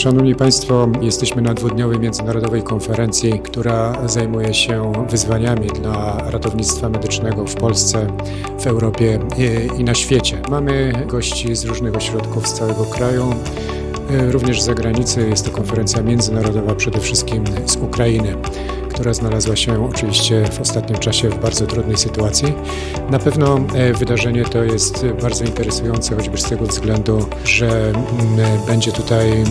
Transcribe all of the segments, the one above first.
Szanowni Państwo, jesteśmy na dwudniowej międzynarodowej konferencji, która zajmuje się wyzwaniami dla ratownictwa medycznego w Polsce, w Europie i- na świecie. Mamy gości z różnych ośrodków z całego kraju, y, również z zagranicy. Jest to konferencja międzynarodowa, przede wszystkim z Ukrainy, która znalazła się oczywiście w ostatnim czasie w bardzo trudnej sytuacji. Na pewno e, wydarzenie to jest bardzo interesujące, choćby z tego względu, że mm, będzie tutaj mm,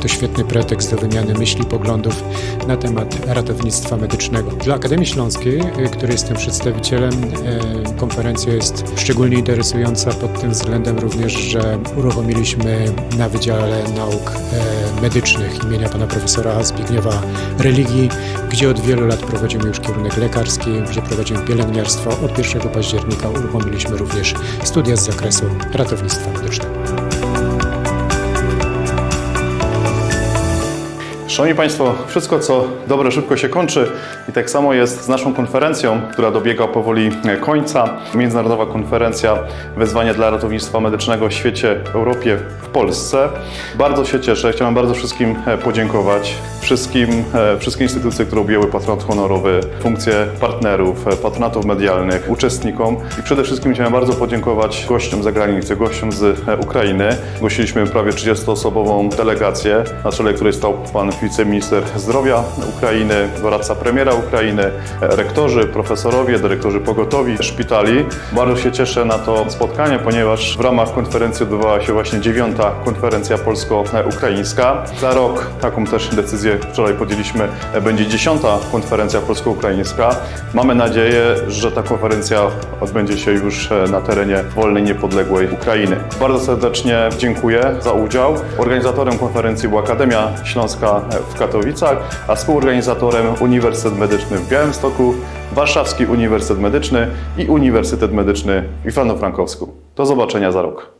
to świetny pretekst do wymiany myśli, poglądów na temat ratownictwa medycznego. Dla Akademii Śląskiej, e, której jestem przedstawicielem, e, konferencja jest szczególnie interesująca pod tym względem również, że uruchomiliśmy na Wydziale Nauk e, Medycznych imienia pana profesora Zbigniewa Religii, gdzie od wielu lat prowadzimy już kierunek lekarski, gdzie prowadzimy pielęgniarstwo. Od 1 października uruchomiliśmy również studia z zakresu ratownictwa medycznego. Szanowni Państwo, wszystko co dobre szybko się kończy i tak samo jest z naszą konferencją, która dobiega powoli końca. Międzynarodowa konferencja Wezwania dla ratownictwa medycznego w świecie, w Europie, w Polsce. Bardzo się cieszę, chciałem bardzo wszystkim podziękować. Wszystkim, e, wszystkie instytucje, które objęły patronat honorowy, funkcje partnerów, e, patronatów medialnych, uczestnikom i przede wszystkim chciałem bardzo podziękować gościom z zagranicy, gościom z e, Ukrainy. Gościliśmy prawie 30-osobową delegację, na czele której stał pan wiceminister zdrowia Ukrainy, doradca premiera Ukrainy, rektorzy, profesorowie, dyrektorzy pogotowi, szpitali. Bardzo się cieszę na to spotkanie, ponieważ w ramach konferencji odbywała się właśnie dziewiąta konferencja polsko-ukraińska. Za rok taką też decyzję wczoraj podjęliśmy, e, będzie dziesiąta konferencja polsko-ukraińska. Mamy nadzieję, że ta konferencja odbędzie się już e, na terenie wolnej, niepodległej Ukrainy. Bardzo serdecznie dziękuję za udział. Organizatorem konferencji była Akademia Śląska w Katowicach, a współorganizatorem Uniwersytet Medyczny w Białymstoku, Warszawski Uniwersytet Medyczny i Uniwersytet Medyczny w Iwano-Frankowsku. Do zobaczenia za rok.